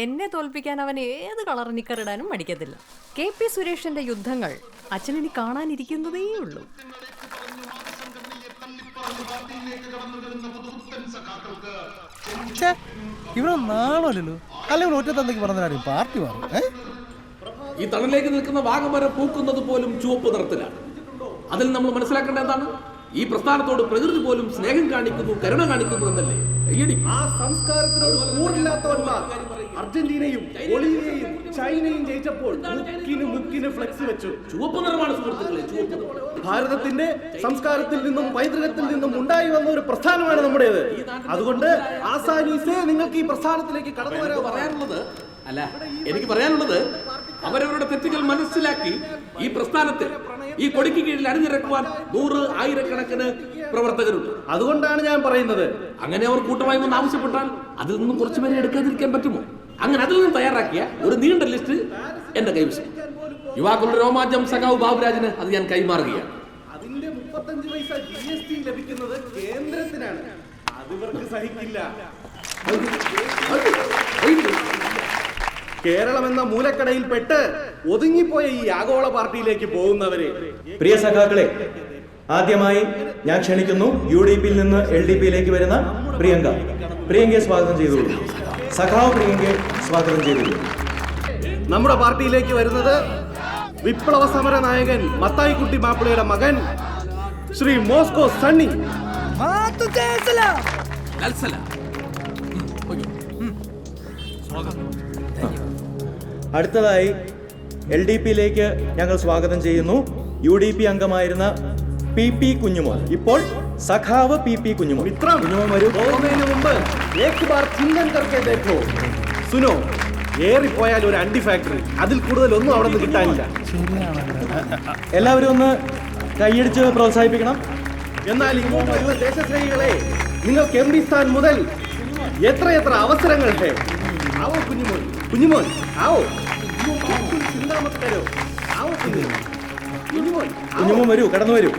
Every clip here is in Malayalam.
എന്നെ തോൽപ്പിക്കാൻ അവൻ ഏത് കളർ നിക്കറിടാനും മടിക്കത്തില്ല. കെ പി സുരേഷിന്റെ യുദ്ധങ്ങൾ അച്ഛനിനി കാണാനിരിക്കുന്നതേ ഉള്ളൂ. ഇവിടെ നാളല്ലോ അല്ലെങ്കിൽ ഒറ്റ തന്തയ്ക്ക് പറഞ്ഞാലും പാർട്ടി മാറും ഈ തണലിലേക്ക് നിൽക്കുന്ന വാഗമരം പൂക്കുന്നത് പോലും ചുവപ്പ് നിറത്തിലാണ്. അതിൽ നമ്മൾ മനസ്സിലാക്കേണ്ട എന്താണ്? ഈ പ്രസ്ഥാനത്തോട് പ്രകൃതി പോലും സ്നേഹം കാണിക്കുന്നു കരുണ കാണിക്കുന്നു എന്നല്ലേ? ആ സംസ്കാരത്തിനോട് കൂറില്ലാത്തവന്മാർ അർജന്റീനയും ബൊളീവിയയും ചൈനയും ജയിച്ചപ്പോൾ മുക്കിന് മുക്കിന് ഫ്ലെക്സ് വെച്ചു. ചുവപ്പ് നിറമാണ് സുഹൃത്തുക്കളെ ചുവപ്പ്. ഭാരതത്തിന്റെ സംസ്കാരത്തിൽ നിന്നും പൈതൃകത്തിൽ നിന്നും ഉണ്ടായി വന്ന ഒരു പ്രസ്ഥാനമാണ് നമ്മുടേത്. അതുകൊണ്ട് ആസാനീസേ നിങ്ങൾക്ക് ഈ പ്രസ്ഥാനത്തിലേക്ക് കടന്നു വരാൻ പറയാനുള്ളത്. അല്ല എനിക്ക് പറയാനുള്ളത് അവരവരുടെ തെറ്റുകൾ മനസ്സിലാക്കി ഈ പ്രസ്ഥാനത്തിൽ ഈ കൊടിക്ക് കീഴിൽ അണിനിരക്കുവാൻ നൂറ് ആയിരക്കണക്കിന് പ്രവർത്തകരുണ്ട്. അതുകൊണ്ടാണ് ഞാൻ പറയുന്നത്. അങ്ങനെ അവർ കൂട്ടമായി ഒന്ന് ആവശ്യപ്പെട്ടാൽ അതിൽ നിന്നും കുറച്ചുപേരെ എടുക്കാതിരിക്കാൻ പറ്റുമോ? അങ്ങനെ അതിൽ നിന്ന് തയ്യാറാക്കിയ ഒരു നീണ്ട ലിസ്റ്റ് എന്റെ കൈവശം യുവാക്കളുടെ രോമാഞ്ചം സഖാവ് ബാബുരാജിന് അത് ഞാൻ കൈമാറുകയാണ്. അതിന്റെ മുപ്പത്തഞ്ച് പൈസ ജി എസ് ടി ലഭിക്കുന്നത് കേന്ദ്രത്തിനാണ്. അത് ഇവർക്ക് സഹിക്കില്ല. കേരളം എന്ന മൂലക്കടയിൽ പെട്ട് ഒതുങ്ങിപ്പോയ ഈ ആഗോള പാർട്ടിയിലേക്ക് പോകുന്നവരെ പ്രിയ സഖാക്കളെ ആദ്യമായി ഞാൻ ക്ഷണിക്കുന്നു യു ഡി പിയിൽ നിന്ന് എൽ ഡി പിയിലേക്ക് വരുന്ന പ്രിയങ്ക. പ്രിയങ്കയെ സ്വാഗതം ചെയ്തോളൂ സഖാവ് പ്രിയങ്കയെ സ്വാഗതം ചെയ്തിരുന്നു നമ്മുടെ പാർട്ടിയിലേക്ക് വരുന്നത് വിപ്ലവ സമര നായകൻ മത്തായിക്കുട്ടി മാപ്പിളയുടെ മകൻ ശ്രീ മോസ്കോ സണ്ണി. അടുത്തതായി എൽ ഡി പിയിലേക്ക് ഞങ്ങൾ സ്വാഗതം ചെയ്യുന്നു. യു ഡി പി അംഗമായിരുന്ന പി പി കുഞ്ഞുമോൻ. ഇപ്പോൾ സഖാവ് പി പി കുഞ്ഞുമോ മിത്രം കുഞ്ഞുമോ സുനോ ഏറിപ്പോയാൽ ഒരു അണ്ടി ഫാക്ടറി അതിൽ കൂടുതൽ ഒന്നും അവിടെ നിന്ന് കിട്ടാനില്ല. എല്ലാവരും ഒന്ന് കൈയടിച്ച് പ്രോത്സാഹിപ്പിക്കണം. എന്നാൽ ഇങ്ങോട്ട് വരുന്ന ദേശസ്നേഹികളെ നിങ്ങൾക്ക് എം ഡി സ്ഥാൻ മുതൽ എത്രയെത്ര അവസരങ്ങൾ ഹേ ആവോ കുഞ്ഞുമോൻ. കുഞ്ഞുമോൻ ആവോ. ചിന്താമത്തരോ ആവോ. കുഞ്ഞുമോൻ കുഞ്ഞുമോൻ കുഞ്ഞുമോൻ വരൂ കടന്നു വരൂ.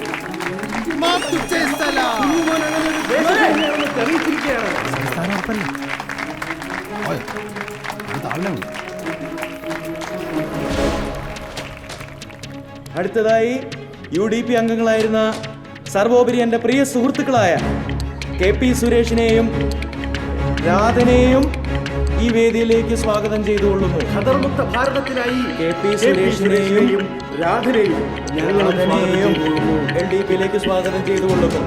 അടുത്തതായി യു ഡി പി അംഗങ്ങളായിരുന്ന സർവോപരി എന്റെ പ്രിയ സുഹൃത്തുക്കളായ കെ പി സുരേഷിനെയും രാധനെയും ഈ വേദിയിലേക്ക് സ്വാഗതം ചെയ്തുകൊള്ളുന്നു. ഖദർമുക്ത ഭാരതത്തിനായി കെ പി സുരേഷിനെയും രാധനെയും ഞങ്ങൾ എൽ ഡി പിയിലേക്ക് സ്വാഗതം ചെയ്തുകൊള്ളുന്നു.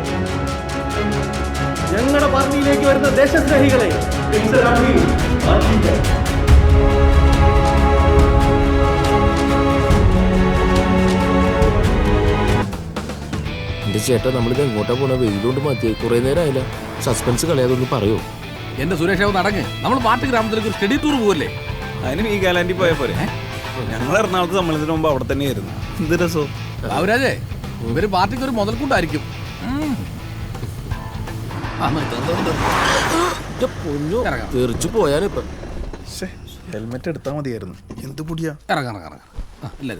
ഞങ്ങളുടെ പാർട്ടിയിലേക്ക് വരുന്ന ദേശസ്നേഹികളെ എന്റെ ചേട്ടാ നമ്മളിത് എങ്ങോട്ടാ പോണ വെയിലുകൊണ്ട് മതിയായി. കുറെ നേരം ആയില്ല സസ്പെൻസ് കളയാതൊന്ന് പറയോ. എന്റെ സുരേഷ് നടങ്ങ് അടങ്ങ്. നമ്മൾ പാട്ട് ഗ്രാമത്തിലേക്ക് ഒരു സ്റ്റഡി ടൂർ പോകല്ലേ അതിന് ഈ കാലാൻഡി പോയ പോരെ. ഞങ്ങൾ എറണാകുളത്ത് സമ്മേളനത്തിന് മുമ്പ് അവിടെ തന്നെയായിരുന്നു. എന്ത് രസോ ബാബുരാജേ ഇവർ പാർട്ടിക്ക് ഒരു മുതൽക്കൂട്ടായിരിക്കും. തെറിച്ചു പോയാനിപ്പൊ ഹെൽമെറ്റ് എടുത്താൽ മതിയായിരുന്നു. എന്ത് പൊടിയാ? ഇറങ്ങ്, ഇറങ്ങ്, ഇല്ല,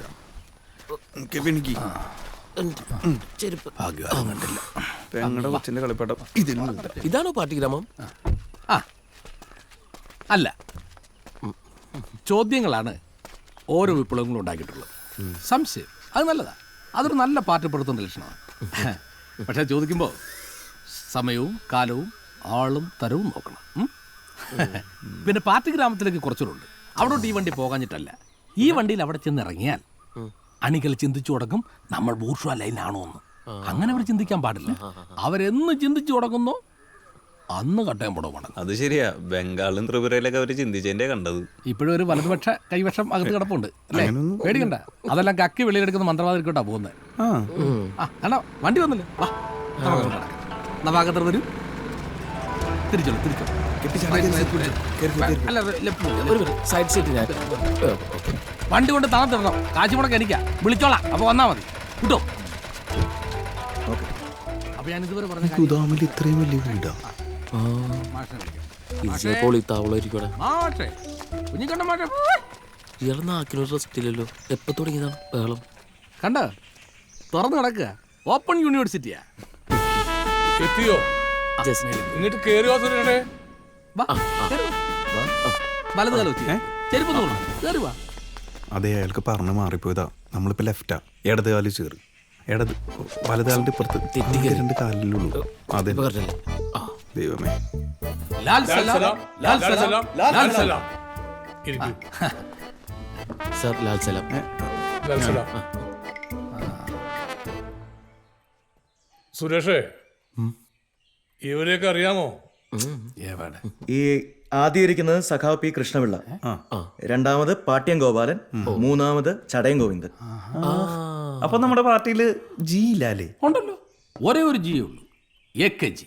ഇതാണോ പാർട്ടി ഗ്രാമം? ആ. അല്ല. ചോദ്യങ്ങളാണ് ഓരോ വിപ്ലവങ്ങളും ഉണ്ടാക്കിയിട്ടുള്ളത്. സംശയം. അത് നല്ലതാ. അതൊരു നല്ല പാർട്ടിപ്പെടുത്തുന്ന ലക്ഷണമാണ്. പക്ഷെ ചോദിക്കുമ്പോൾ സമയവും കാലവും ആളും തരവും നോക്കണം. പിന്നെ പാർട്ടി ഗ്രാമത്തിലേക്ക് കുറച്ചുകൂടെ അവിടോട്ട് ഈ വണ്ടി പോകാഞ്ഞിട്ടല്ല. ഈ വണ്ടിയിൽ അവിടെ ചെന്ന് ഇറങ്ങിയാൽ അണികൾ ചിന്തിച്ചു തുടങ്ങും നമ്മൾ ബൂർഷ ലൈനാണോ എന്ന് അങ്ങനെ അവർ ചിന്തിക്കാൻ പാടില്ല. അവരെന്ന് ചിന്തിച്ചു തുടങ്ങുന്നോ അന്ന് കട്ടയം പുടവ് മടങ്ങും അത് ശരിയാ. ബംഗാളും ത്രിപുരയിലൊക്കെ അവർ ചിന്തിച്ചതിന്റെ കണ്ടത്. ഇപ്പോഴും ഒരു വലതുപക്ഷ കൈവശം അകത്ത് കിടപ്പുണ്ട്. അല്ലേ? പേടിക്കണ്ട. അതെല്ലാം കക്കി വെളിയിലെടുക്കുന്ന മന്ത്രവാദിക്കോട്ടാ പോകുന്നത് ആ. കണ്ടോ? വണ്ടി വന്നില്ലേ? വാ. നവാഗതർ വരൂ. തിരിച്ചോളൂ തിരിച്ചോളൂ. സൈഡ് സീറ്റ് ഞാൻ. വണ്ടി കൊണ്ട് തണത്തിടണം തരണം കാശിമുടക്ക് എനിക്കാ. വിളിച്ചോളാം. അപ്പൊ വന്നാ മതി. കിട്ടോ അപ്പൊ ഞാൻ ഇതുവരെ പറഞ്ഞു ഇത്രയും വലിയ വീടാ. ചിലപ്പോൾ ഈ താവളായിരിക്കും മാഷേ കുഞ്ഞിക്കണ്ട മാഷേ. ഇയാളെ നാക്കിനൊരു റെസ്റ്റ് ഇല്ലല്ലോ. എപ്പോ തുടങ്ങിയതാണ് ബഹളം? കണ്ട? തുറന്നു കിടക്കുക ഓപ്പൺ യൂണിവേഴ്സിറ്റിയാ എത്തിയോ ഇങ്ങോട്ട് കേറി. കേറ്. വാ. വലത് കാലം ചെരുപ്പ് അതെ അയാൾക്ക് പറഞ്ഞു മാറിപ്പോയതാ. നമ്മളിപ്പോ ലെഫ്റ്റാ ഇടത് കാലിൽ ചേറ് ഇടത് വലത് പുറത്ത് ഇപ്പുറത്ത് രണ്ട് കാലിലുള്ളൂ. അതെ. ദൈവമേ. ലാൽ സലാം. ലാൽ സലാം. ലാൽ സലാം. സാർ ലാൽ സലാം. സുരേഷേ ഇവരെയൊക്കെ അറിയാമോ? ഈ ആദ്യം ഇരിക്കുന്നത് സഖാവ് പി കൃഷ്ണപിള്ള. രണ്ടാമത് പാട്യം ഗോപാലൻ. മൂന്നാമത് ചടയം ഗോവിന്ദൻ. അപ്പൊ നമ്മുടെ പാർട്ടിയിൽ ജി ഇല്ലാലേ? ഉണ്ടല്ലോ. ഒരേ ഒരു ജി ഉള്ളൂ. എ കെ ജി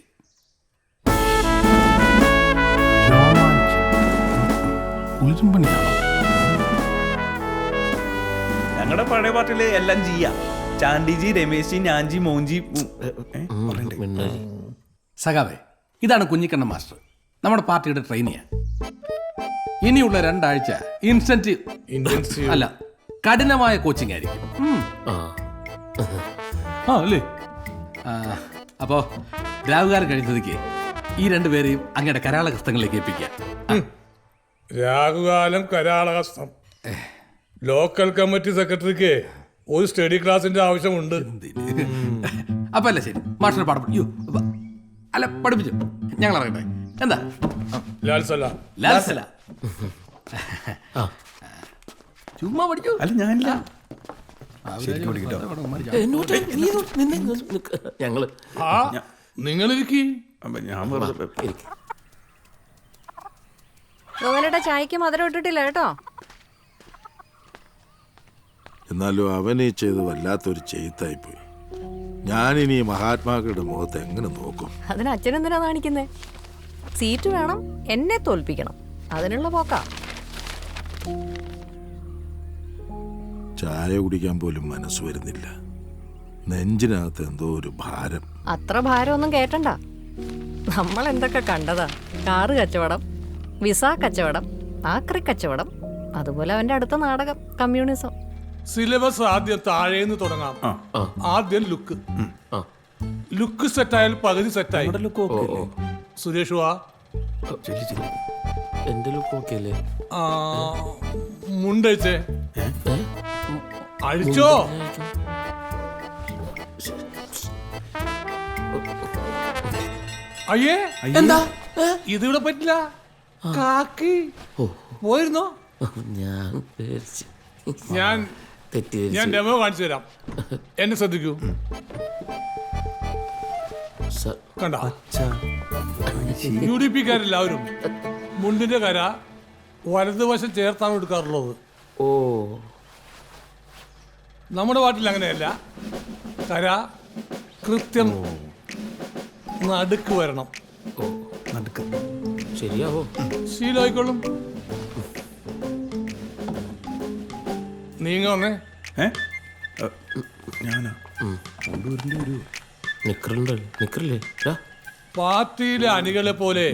ഉളിച്ചുംപണിയാണോ ഞങ്ങളുടെ പഴയ പാർട്ടിയിലെ എല്ലാം ജിയാ ചാണ്ടിജി രമേശ് ജി ഞാൻജി മോൻജി ഉം, ഏ, പറയണ്ടേ? സഖാവേ ഇതാണ് കുഞ്ഞിക്കണ്ണ മാസ്റ്റർ. നമ്മുടെ പാർട്ടിയുടെ ട്രെയിനിയാ ഇനിയുള്ള രണ്ടാഴ്ച ഇൻസെന്റീവ് അല്ല കഠിനമായ കോച്ചിങ് ആയിരിക്കും. ആ. ആ അല്ലേ? ആ, അപ്പോ രാവുകാരൻ കഴിഞ്ഞതിക്ക് ഈ രണ്ടുപേരെയും അങ്ങയുടെ കരാള ഹസ്തങ്ങളിലേക്ക് ഏൽപ്പിക്കാം രാഹുകാലം കരാളഹസ്തം. ലോക്കൽ കമ്മിറ്റി സെക്രട്ടറിക്ക് ഒരു സ്റ്റഡി ക്ലാസിന്റെ ആവശ്യമുണ്ട്. അപ്പൊ അല്ല ശരി. മാഷ്ടർ യ്യോ, അപ്പ- അല്ല പഠിപ്പിച്ചു. ഞങ്ങൾ അറിയട്ടെ എന്താ? ലാൽ സലാം. ലാൽസല ചുമ്മാ പഠിച്ചു അല്ല ഞാനില്ല. ശരിക്കും പഠിക്കട്ടോ. ഞങ്ങൾ ആ അപ്പൊ ഞാൻ വെറുതെ. ഗോവലയുടെ ചായക്ക് മധുരം ഇട്ടിട്ടില്ല കേട്ടോ. എന്നാലും അവനെ ചെയ്ത് വല്ലാത്തൊരു ചെയ്ത്തായിപ്പോയി. ഞാനിനി ഈ മഹാത്മാക്കളുടെ മുഖത്ത് എങ്ങനെ നോക്കും? അതിന് അച്ഛനെന്തിനാ കാണിക്കുന്നേ? സീറ്റ് വേണം എന്നെ തോൽപ്പിക്കണം. അതിനുള്ള പോക്കാ. ചായ കുടിക്കാൻ പോലും മനസ്സ് വരുന്നില്ല. നെഞ്ചിനകത്ത് എന്തോ ഒരു ഭാരം. അത്ര ഭാരമൊന്നും കേട്ടണ്ട. നമ്മൾ എന്തൊക്കെ കണ്ടതാ? കാറ് കച്ചവടം വിസ കച്ചവടം ആക്രി കച്ചവടം അതുപോലെ അവന്റെ അടുത്ത നാടകം കമ്മ്യൂണിസം. സിലബസ് ആദ്യം താഴേന്ന് തുടങ്ങാം. ആദ്യം ലുക്ക്. ആ. ലുക്ക് സെറ്റായാൽ പകുതി സെറ്റായി. സുരേഷ് വാ. എന്റെ ലുക്ക് ഓക്കെ അല്ലേ? ആ, മുണ്ടഴിച്ചേ അഴിച്ചോ. അയ്യേ എന്താ? ഇതിവിടെ പറ്റില്ല. കാക്കി. പോയിരുന്നോ? ഞാൻ ഞാൻ ഞാൻ ഡെമോ കാണിച്ചു തരാം. എന്നെ ശ്രദ്ധിക്കൂ. കണ്ട? യു ഡി പിക്കാരെല്ലാവരും. മുണ്ടിന്റെ കര വലതുവശം ചേർത്താണ് എടുക്കാറുള്ളത്. ഓ. നമ്മുടെ പാട്ടിൽ അങ്ങനെയല്ല. കര കൃത്യം നടുക്ക് വരണം. ഓ നടുക്ക്. ശരിയാവോ? ശീലമായിക്കോളും. നീങ്ങ വന്നേ. ഏ? ഞാനാ? കൊണ്ടുവരേണ്ടി വരുമോ നിക്കറുണ്ടല്ലോ നിക്കറില്ലേ. പാർട്ടിയിലെ അണികളെ പോലെ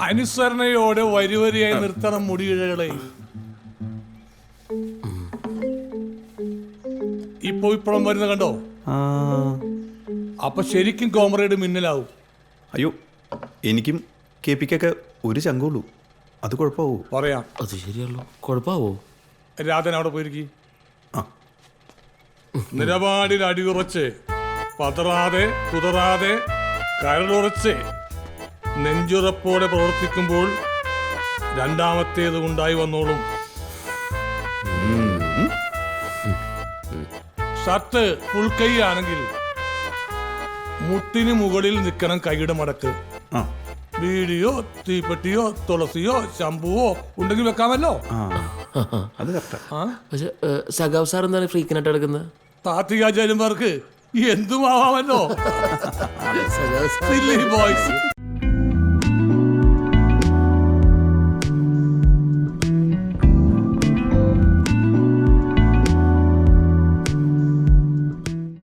അനുസരണയോടെ വരിവരിയായി നിർത്തണം മുടിയിഴകളെ. ഇപ്പൊ ഇപ്പഴും വരുന്ന കണ്ടോ? ആ. അപ്പൊ ശരിക്കും കോമറേഡ് മിന്നലാവും. അയ്യോ എനിക്കും കെ പിക്കൊക്കെ ഒരു ചങ്കുള്ളൂ. അത് കുഴപ്പമാവോ? പറയാ. അത് ശരിയല്ലോ കുഴപ്പാവോ രാധൻ അവിടെ പോയിരിക്കി. ആ. നിലപാടിൽ അടിയുറച്ച് പതറാതെ കുതറാതെ കരളുറച്ച് നെഞ്ചുറപ്പോടെ പ്രവർത്തിക്കുമ്പോൾ രണ്ടാമത്തേത് ഉണ്ടായി വന്നോളും. ഷർട്ട് ഫുൾ കൈ ആണെങ്കിൽ മുട്ടിന് മുകളിൽ നിൽക്കണം കൈയുടെ മടക്ക്. ആ. ബീഡിയോ തീപ്പെട്ടിയോ തുളസിയോ ശംഭുവോ ഉണ്ടെങ്കിൽ വെക്കാമല്ലോ. ആ. അത് കറക്റ്റാ പക്ഷെ സഖാവ് സാർ എന്താണ് ഫ്രീക്കിനായിട്ട് എടുക്കുന്നത്? താത്വികാചാര്യന്മാർക്ക് എന്തുമാവാമല്ലോ? Silly boys